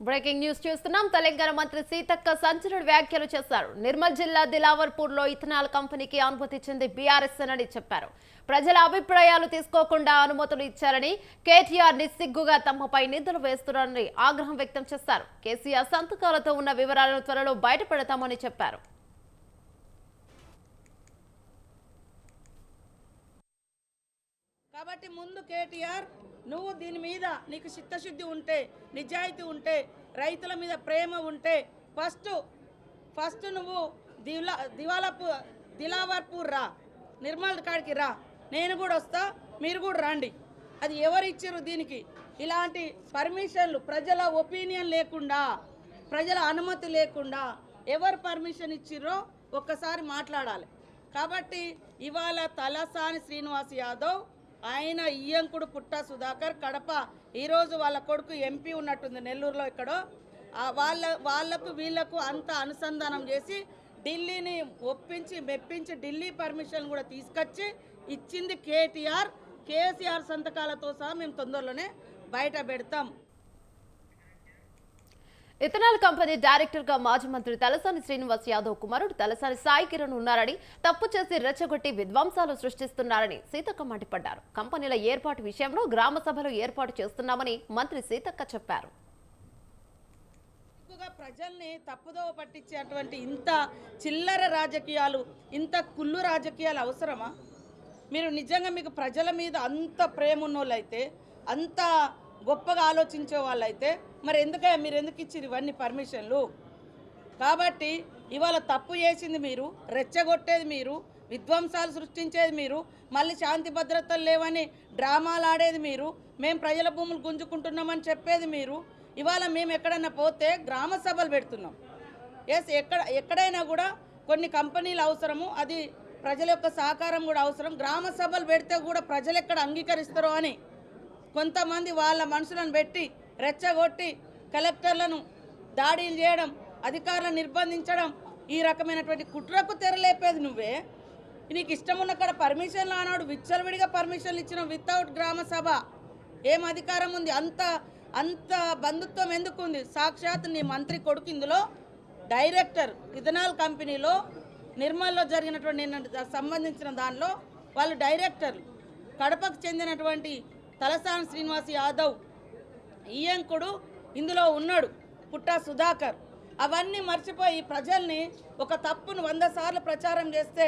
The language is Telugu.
బ్రేకింగ్ న్యూస్ చూస్తున్నాం. తెలంగాణ మంత్రి సీతక్క సంచలన వ్యాఖ్యలు చేశారు. నిర్మల్ జిల్లా దిలావర్పూర్లో ఇథనాల్ కంపెనీకి అనుమతి ఇచ్చింది బీఆర్ఎస్ అని చెప్పారు. ప్రజల అభిప్రాయాలు తీసుకోకుండా అనుమతులు ఇచ్చారని కేటీఆర్ నిస్సిగ్గుగా తమపై నిందలు వేస్తున్నారని ఆగ్రహం వ్యక్తం చేశారు. కేసీఆర్ సంతకాలతో ఉన్న వివరాలను త్వరలో బయటపెడతామని చెప్పారు. కాబట్టి ముందు కేటీఆర్ నువ్వు దీని మీద నీకు చిత్తశుద్ధి ఉంటే నిజాయితీ ఉంటే రైతుల మీద ప్రేమ ఉంటే ఫస్ట్ ఫస్ట్ నువ్వు దివలా దివాలాపూ దిలావర్పూర్ రా. నిర్మల్ కాడికి రా. నేను కూడా వస్తా మీరు కూడా రండి. అది ఎవరు ఇచ్చారు దీనికి? ఇలాంటి పర్మిషన్లు ప్రజల ఒపీనియన్ లేకుండా ప్రజల అనుమతి లేకుండా ఎవరు పర్మిషన్ ఇచ్చిర్రో ఒక్కసారి మాట్లాడాలి. కాబట్టి ఇవాళ తలసాని శ్రీనివాస్ యాదవ్ ఆయన ఇయ్యంకుడు పుట్ట సుధాకర్ కడప ఈరోజు వాళ్ళ కొడుకు ఎంపీ ఉన్నట్టుంది నెల్లూరులో ఇక్కడో. వాళ్ళ వాళ్ళకు వీళ్ళకు అంత అనుసంధానం చేసి ఢిల్లీని ఒప్పించి మెప్పించి ఢిల్లీ పర్మిషన్ కూడా తీసుకొచ్చి ఇచ్చింది కేటీఆర్. కేసీఆర్ సంతకాలతో సహా మేము తొందరలోనే బయట పెడతాం. ఇథనాల్ కంపెనీ డైరెక్టర్గా మాజీ మంత్రి తలసాని శ్రీనివాస్ యాదవ్ కుమారుడు తలసాని సాయి కిరణ్ ఉన్నారని తప్పు చేసి రెచ్చగొట్టి విధ్వంసాలు సృష్టిస్తున్నారని సీతక్క మండిపడ్డారు. కంపెనీల ఏర్పాటు విషయంలో గ్రామ సభలు ఏర్పాటు చేస్తున్నామని మంత్రి సీతక్క చెప్పారు. ఎక్కువగా ప్రజల్ని తప్పుదోవ పట్టించేటువంటి ఇంత చిల్లర రాజకీయాలు ఇంత కుళ్ళు రాజకీయాలు అవసరమా? మీరు నిజంగా మీకు ప్రజల మీద అంత ప్రేమ ఉన్నోళ్ళైతే అంత గొప్పగా ఆలోచించే వాళ్ళైతే మరి ఎందుకయ్యా మీరు ఎందుకు ఇచ్చారు ఇవన్నీ పర్మిషన్లు? కాబట్టి ఇవాళ తప్పు చేసింది మీరు రెచ్చగొట్టేది మీరు విధ్వంసాలు సృష్టించేది మీరు మళ్ళీ శాంతి భద్రతలు లేవని డ్రామాలు ఆడేది మీరు మేము ప్రజల భూములు గుంజుకుంటున్నామని చెప్పేది మీరు ఇవాళ మేము ఎక్కడన్నా పోతే గ్రామ సభలు పెడుతున్నాం. ఎస్ ఎక్కడ ఎక్కడైనా కూడా కొన్ని కంపెనీలు అవసరము అది ప్రజల యొక్క సహకారం కూడా అవసరం. గ్రామ సభలు పెడితే కూడా ప్రజలు ఎక్కడ అంగీకరిస్తారో అని కొంతమంది వాళ్ళ మనుషులను పెట్టి రెచ్చగొట్టి కలెక్టర్లను దాడులు చేయడం అధికారులను నిర్బంధించడం ఈ రకమైనటువంటి కుట్రకు తెరలేపేది నువ్వే. నీకు ఇష్టం ఉన్న కాడ పర్మిషన్లు ఆనాడు విచ్చలవిడిగా పర్మిషన్లు ఇచ్చిన వితౌట్ గ్రామ సభ. ఏం అధికారం ఉంది? అంత అంత బంధుత్వం ఎందుకు ఉంది? సాక్షాత్ నీ మంత్రి కొడుకు ఇందులో డైరెక్టర్ ఇథనాల్ కంపెనీలో నిర్మల్లో జరిగినటువంటి నిన్న సంబంధించిన దానిలో వాళ్ళు డైరెక్టర్లు. కడపకు చెందినటువంటి తలసాని శ్రీనివాస్ యాదవ్ ఈయంకుడు ఇందులో ఉన్నాడు పుట్ట సుధాకర్. అవన్నీ మర్చిపోయి ప్రజల్ని ఒక తప్పును వంద సార్లు ప్రచారం చేస్తే